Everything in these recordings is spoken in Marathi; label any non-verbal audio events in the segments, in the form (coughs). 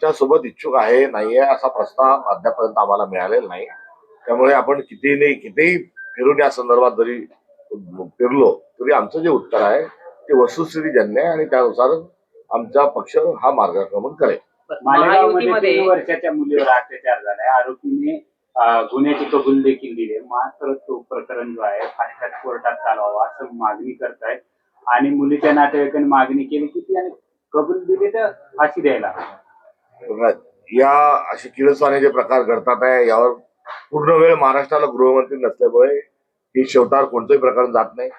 आमच्यासोबत इच्छुक आहे नाहीये असा प्रस्ताव अद्यापर्यंत आम्हाला मिळालेला नाही त्यामुळे आपण कितीही नाही कितीही फिरून या संदर्भात जरी फिरलो तरी आमचं जे उत्तर आहे ते वस्तुस्थिती जन्य आहे आणि त्यानुसार आमचा पक्ष हा मार्गक्रमण करेल मालेगावमध्ये वर्षाच्या मुलीवर अत्याचार झालाय आरोपीने गुन्ह्याची कबूल देखील दिली आहे. मात्र तो प्रकरण जो आहे फास्ट ट्रॅक कोर्टात चालवावा असं मागणी करतायत आणि मुलीच्या नातेवाईकांनी मागणी केली की त्याने कबूल दिली तर फाशी द्यायला. या असे किळसवाण्याचे प्रकार घडतात आहे. यावर पूर्ण वेळ महाराष्ट्राला गृहमंत्री नसल्यामुळे ही शेवटार कोणताही प्रकरण जात नाही.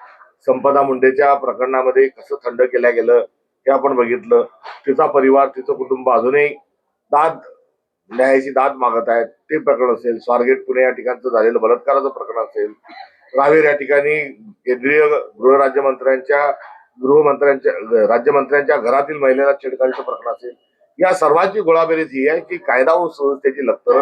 संपदा मुंडेच्या प्रकरणामध्ये कसं थंड केल्या गेलं हे आपण बघितलं. तिचा परिवार तिचं कुटुंब अजूनही दाद न्यायाची दाद मागत आहेत. ते प्रकरण असेल. स्वारगेट पुणे या ठिकाणचं झालेलं बलात्काराचं प्रकरण असेल. रावेर या ठिकाणी केंद्रीय गृहराज्यमंत्र्यांच्या गृहमंत्र्यांच्या राज्यमंत्र्यांच्या घरातील महिलेला छेडखाडीचं प्रकरण असेल. या सर्वांची गोळाबेरीज ही आहे की कायदा व सुव्यवस्थेची लक्तर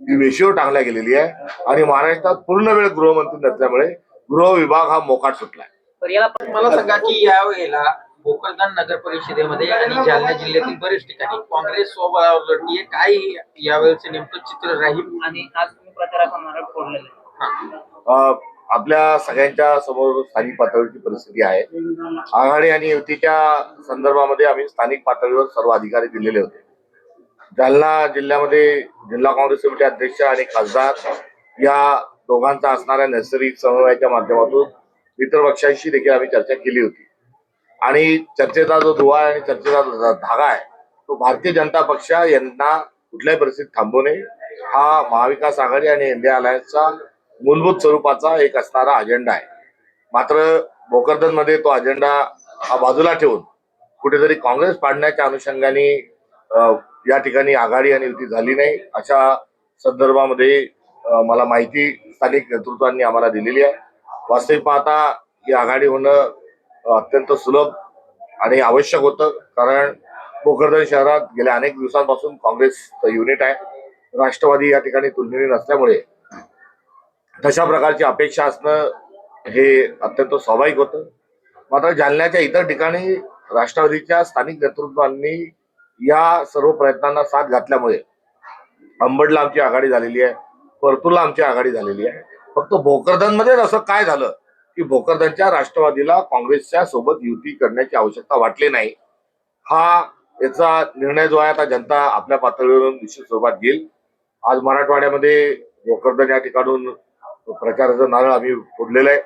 ही वेशीवर टांगल्या गेलेली आहे. आणि महाराष्ट्रात पूर्ण वेळ गृहमंत्री नसल्यामुळे गृह विभाग हा मोकाट सुटलाय. तर याला पण मला सांगा की यावेळेला भोकरदान नगर परिषदेमध्ये आणि जालना जिल्ह्यातील बरेच ठिकाणी काँग्रेस लढतीये काय यावेळेचं नेमकं चित्र राहील? आणि आज तुम्ही प्रचाराचा फोडलेला आहे. अ, आपल्या सगळ्यांच्या समोर स्थानिक पातळीची परिस्थिती आहे. आघाडी आणि युतीच्या संदर्भामध्ये आम्ही स्थानिक पातळीवर सर्व अधिकारी दिलेले होते. जालना जिल्ह्यामध्ये जिल्हा काँग्रेस समिती अध्यक्ष आणि खासदार या दोघांचा असणाऱ्या नैसर्गिक समन्वयाच्या माध्यमातून इतर पक्षांशी देखील आम्ही चर्चा केली होती. आणि चर्चेचा जो दुवा आहे आणि चर्चेचा जो धागा आहे तो भारतीय जनता पक्ष यांना कुठल्याही परिस्थितीत थांबवणे हा महाविकास आघाडी आणि इंडिया अलायन्सचा मूलभूत स्वरूपाचा एक असणारा अजेंडा आहे. मात्र भोकरदनमध्ये तो अजेंडा हा बाजूला ठेवून कुठेतरी काँग्रेस पाडण्याच्या अनुषंगाने या ठिकाणी आघाडी आणि युती झाली नाही अशा संदर्भामध्ये मला माहिती स्थानिक नेतृत्वांनी आम्हाला दिलेली आहे. वास्तविक पाहता ही आघाडी होणं अत्यंत सुलभ आणि आवश्यक होतं कारण भोकरदन शहरात गेल्या अनेक दिवसांपासून काँग्रेस युनिट आहे. राष्ट्रवादी या ठिकाणी तुलनेने नसल्यामुळे तशा प्रकारची अपेक्षा असणं हे अत्यंत स्वाभाविक होतं. मात्र जालन्याच्या इतर ठिकाणी राष्ट्रवादीच्या स्थानिक नेतृत्वांनी या सर्व प्रयत्नांना साथ घातल्यामुळे अंबडला आमची आघाडी झालेली आहे परतूरला आमची आघाडी झालेली आहे. फक्त भोकरदनमध्येच असं काय झालं की भोकरदनच्या राष्ट्रवादीला काँग्रेसच्या सोबत युती करण्याची आवश्यकता वाटली नाही. हा याचा निर्णय जो आहे आता जनता आपल्या पातळीवरून निश्चित स्वरूपात घेईल. आज मराठवाड्यामध्ये भोकरदन या ठिकाणून प्रचाराचं नारळ आम्ही फोडलेलं आहे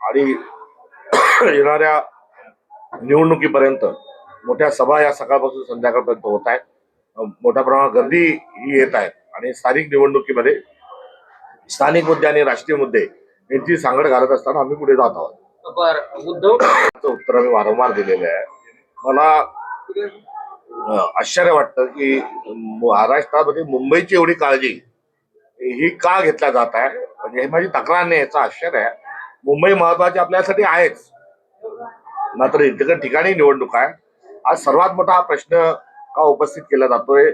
आणि (coughs) येणाऱ्या निवडणुकीपर्यंत मोठ्या सभा या सकाळपासून संध्याकाळपर्यंत होत आहेत. मोठ्या प्रमाणात गर्दी ही येत आहे आणि स्थानिक निवडणुकीमध्ये स्थानिक मुद्दे आणि राष्ट्रीय मुद्दे यांची सांगड घालत असताना आम्ही पुढे जात आहोत. उद्धव? (coughs) याचं उत्तर आम्ही वारंवार दिलेलं आहे. मला आश्चर्य वाटतं की महाराष्ट्रामध्ये मुंबईची एवढी काळजी ही का घेतल्या जात आहे? म्हणजे हे माझी तक्रार नाही याचं आश्चर्य आहे. मुंबई महत्वाची आपल्यासाठी आहेच. मात्र इतर ठिकाणी निवडणूक आहे. आज सर्वात मोठा हा प्रश्न का उपस्थित केला जातोय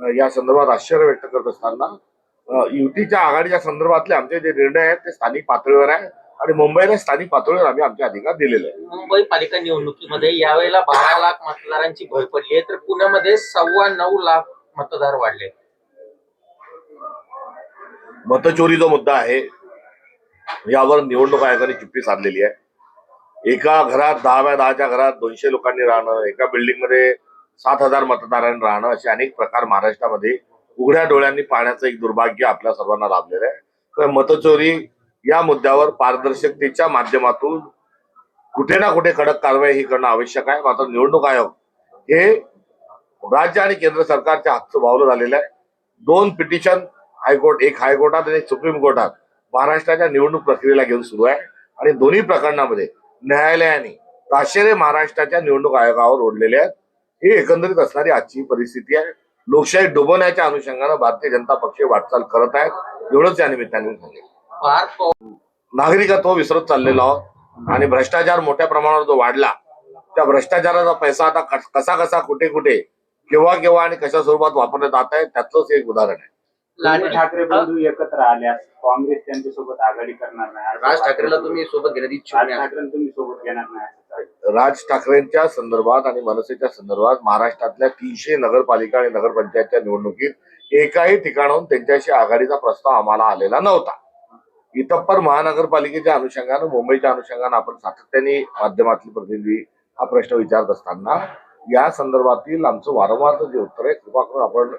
या संदर्भात आश्चर्य व्यक्त करत असताना युतीच्या आघाडीच्या संदर्भातले आमचे जे निर्णय आहेत ते स्थानिक पातळीवर आहे आणि मुंबईला स्थानिक पातळीवर आम्ही आमचे अधिकार दिलेले आहेत. मुंबई पालिका निवडणुकीमध्ये यावेळेला बारा लाख मतदारांची भर पडली आहे तर पुण्यामध्ये सव्वा नऊ लाख मतदार वाढले मतचोरी जो मुद्दा आहे. यावर निवडणूक आयोगाने चुप्पी साधलेली आहे. एका घरात दहा बाय दहाच्या घरात दोनशे लोकांनी राहणं एका बिल्डिंगमध्ये सात हजार मतदारांनी राहणं असे अनेक प्रकार महाराष्ट्रामध्ये उघड्या डोळ्यांनी पाहण्याचं एक दुर्भाग्य आपल्या सर्वांना लाभलेलं आहे. तर मतचोरी या मुद्द्यावर पारदर्शकतेच्या माध्यमातून कुठे ना कुठे कडक कारवाई ही करणं आवश्यक आहे. मात्र निवडणूक आयोग हे राज्य आणि केंद्र सरकारच्या हातचं भावलं झालेलं आहे. दोन पिटिशन हायकोर्ट एक हायकोर्टात आणि एक सुप्रीम कोर्टात महाराष्ट्राच्या निवडणूक प्रक्रियेला घेऊन सुरू आहे. आणि दोन्ही प्रकरणामध्ये न्यायालयाने ताशेरे महाराष्ट्राच्या निवडणूक आयोगावर ओढलेले आहेत. ही एकंदरीत असणारी आजची परिस्थिती आहे. लोकशाही डुबवण्याच्या अनुषंगानं भारतीय जनता पक्ष वाटचाल करत आहेत. एवढंच या निमित्ताने मी नागरिकत्व विसरत चाललेलो आहोत. आणि भ्रष्टाचार मोठ्या प्रमाणावर जो वाढला त्या भ्रष्टाचाराचा पैसा आता कसा कसा कुठे कुठे केव्हा केव्हा आणि कशा स्वरूपात वापरण्यात जात आहे त्याचंच एक उदाहरण आहे. दोन्ही ठाकरे बंधू एकत्र आल्यास काँग्रेस त्यांच्यासोबत आघाडी करणार नाही राज ठाकरेला. तुम्ही सोबत घेण्यात इच्छुक राज नाही ठाकरे तुम्ही सोबत घेणार नाही. राज ठाकरेंच्या संदर्भात आणि मनसेच्या संदर्भात महाराष्ट्रातल्या तीनशे नगरपालिका आणि नगरपंचायतच्या निवडणुकीत एकाही ठिकाणाहून त्यांच्याशी आघाडीचा प्रस्ताव आम्हाला आलेला नव्हता इतप्पर महानगरपालिकेच्या अनुषंगानं मुंबईच्या अनुषंगानं आपण सातत्याने माध्यमातले प्रतिनिधी हा प्रश्न विचारत असताना या संदर्भातील आमचं वारंवारचं जे उत्तर आहे कृपा करून आपण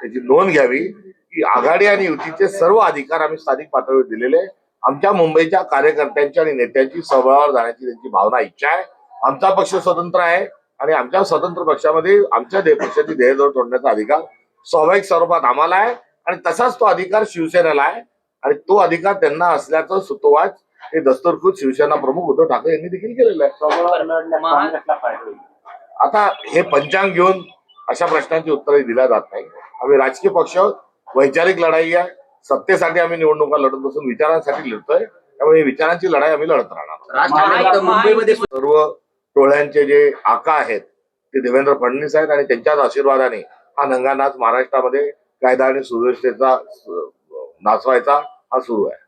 त्याची नोंद घ्यावी की आघाडी आणि युतीचे सर्व अधिकार आम्ही स्थानिक पातळीवर दिलेले आहे. आमच्या मुंबईच्या कार्यकर्त्यांची आणि नेत्यांची सभावर जाण्याची त्यांची भावना इच्छा आहे आमचा पक्ष स्वतंत्र आहे आणि आमच्या स्वतंत्र पक्षामध्ये आमच्या पक्षाची ध्येयजवळ तोडण्याचा अधिकार स्वाभाविक स्वरूपात आम्हाला आहे आणि तसाच तो अधिकार शिवसेनेला आहे आणि तो अधिकार त्यांना असल्याचं सुतोवाच हे दस्तरखुद शिवसेना प्रमुख उद्धव ठाकरे यांनी देखील केलेलं आहे आता हे पंचांग घेऊन अशा प्रश्नांची उत्तरे दिल्या जात नाही आम्ही राजकीय पक्ष आहोत. वैचारिक लढाई आहे. सत्तेसाठी आम्ही निवडणुका लढत असून विचारांसाठी लढतोय. त्यामुळे ही विचारांची लढाई आम्ही लढत राहणार मुंबईमध्ये सर्व टोळ्यांचे जे आका आहेत ते देवेंद्र फडणवीस आहेत आणि त्यांच्याच आशीर्वादाने हा नंगानाच महाराष्ट्रामध्ये कायदा आणि सुव्यवस्थेचा नाचवायचा हा सुरू आहे.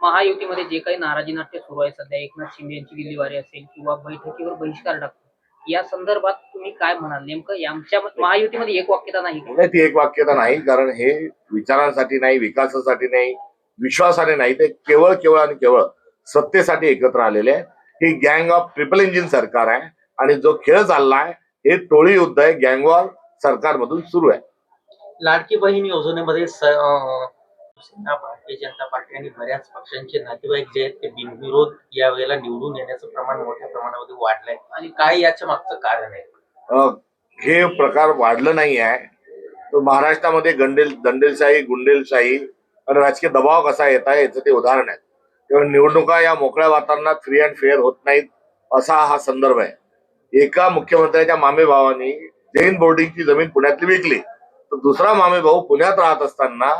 महायुतीमध्ये जे काही नाराजी नाट्य सुरू आहे सध्या एकनाथ शिंदे यांची दिल्ली वारी असेल किंवा बैठकीवर बहिष्कार टाकतो या संदर्भात तुम्ही काय म्हणाल? नेमकं आमच्या महायुतीमध्ये एक वाक्यता नाही. का? नाही ती एक वाक्यता नाही कारण हे विचारांसाठी नाही विकासासाठी नाही विश्वासाने नाही ते केवळ केवळ आणि केवळ सत्तेसाठी एकत्र आलेले आहे. ही गँग ऑफ ट्रिपल इंजिन सरकार आहे आणि जो खेळ चाललाय हे टोळी युद्ध आहे गँगवॉर सरकारमधून सुरू आहे. लाडकी बहीण योजनेमध्ये स- अं, शिवसेना भारतीय जनता पार्टी आणि बऱ्याच पक्षांचे नातेवाईक जे आहेत ते बिनविरोध यावेळेला निवडून येण्याचं प्रमाण मोठ्या प्रमाणामध्ये वाढलंय. आणि काय याच्या मागचं कारण आहे. हे प्रकार वाढलं नाही आहे. तर महाराष्ट्रामध्ये गंडेल दंडेलशाही गुंडेलशाही आणि राजकीय दबाव कसा येत आहे याचं ते उदाहरण आहे. तेव्हा निवडणुका या मोकळ्या वातावरणात फ्री अँड फेअर होत नाहीत असा हा संदर्भ आहे. एका मुख्यमंत्र्याच्या मामेभावानी जैन बोर्डिंगची जमीन पुण्यातली विकली. तर दुसरा मामे भाऊ पुण्यात राहत असताना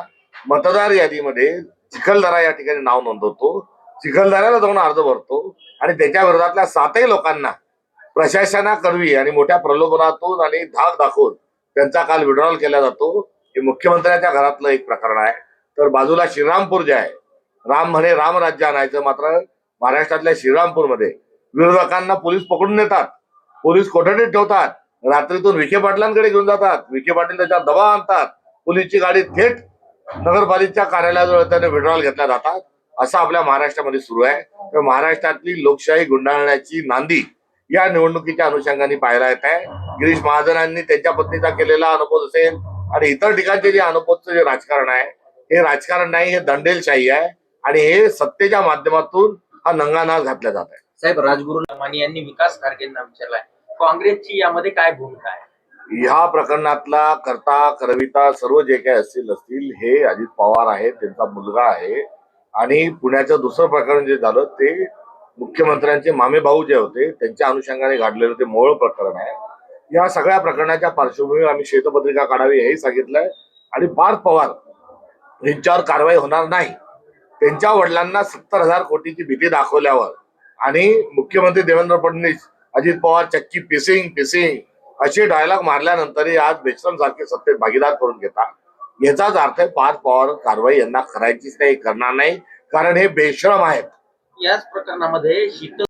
मतदार यादीमध्ये चिखलदरा या ठिकाणी नाव नोंदवतो. चिखलदऱ्याला जाऊन अर्ज भरतो आणि त्याच्या विरोधातल्या सातही लोकांना प्रशासनाकरवी आणि मोठ्या प्रलोभनातून आणि धाक दाखवून त्यांचा काल विड्रॉल केला जातो. हे मुख्यमंत्र्यांच्या घरातलं एक प्रकरण आहे. तर बाजूला श्रीरामपूर जे आहे राम म्हणे राम राज्य आणायचं मात्र महाराष्ट्रातल्या श्रीरामपूरमध्ये विरोधकांना पोलीस पकडून नेतात. पोलीस कोठडीत ठेवतात. रात्रीतून विखे पाटलांकडे घेऊन जातात. विखे पाटील त्याच्यावर दबाव आणतात. पोलीसची गाडी थेट नगरपालिकेच्या कार्यालयाजवळ त्याने विड्रॉल घेतला जातात असं आपल्या महाराष्ट्रामध्ये सुरू आहे. तर महाराष्ट्रातली लोकशाही गुंडाळण्याची नांदी या निवडणुकीच्या अनुषंगाने पाहायला येत आहे. गिरीश महाजनांनी त्यांच्या पत्नीचा केलेला अनुपोत असेल आणि इतर ठिकाणचे जे अनुपोतचं जे राजकारण आहे हे राजकारण नाही हे दंडेलशाही आहे. आणि हे सत्तेच्या माध्यमातून हा नंगानाच घातला जात आहे. साहेब राजगुरू यांनी विकास खारगेंना विचारलाय. काँग्रेसची यामध्ये काय भूमिका आहे? ह्या प्रकरणातला करता करविता सर्व जे काही असतील असतील हे अजित पवार आहेत त्यांचा मुलगा आहे. आणि पुण्याचं दुसरं प्रकरण जे झालं ते मुख्यमंत्र्यांचे मामे भाऊ जे होते त्यांच्या अनुषंगाने घडलेलं ते मोळ प्रकरण आहे. या सगळ्या प्रकरणाच्या पार्श्वभूमीवर आम्ही श्वेतपत्रिका काढावी हेही सांगितलंय. आणि पार्थ पवार यांच्यावर कारवाई होणार नाही. त्यांच्या वडिलांना सत्तर हजार कोटीची भीती दाखवल्यावर आणि मुख्यमंत्री देवेंद्र फडणवीस अजित पवार चक्की पिसिंग पिसिंग असे डायलॉग मारल्यानंतरही आज बेश्रम सारखे सत्तेत भागीदार करून घेतात. याचाच अर्थ पार पॉवर पवार कारवाई यांना करायचीच नाही करणार नाही. कारण हे बेश्रम आहेत. याच प्रकरणामध्ये शीतल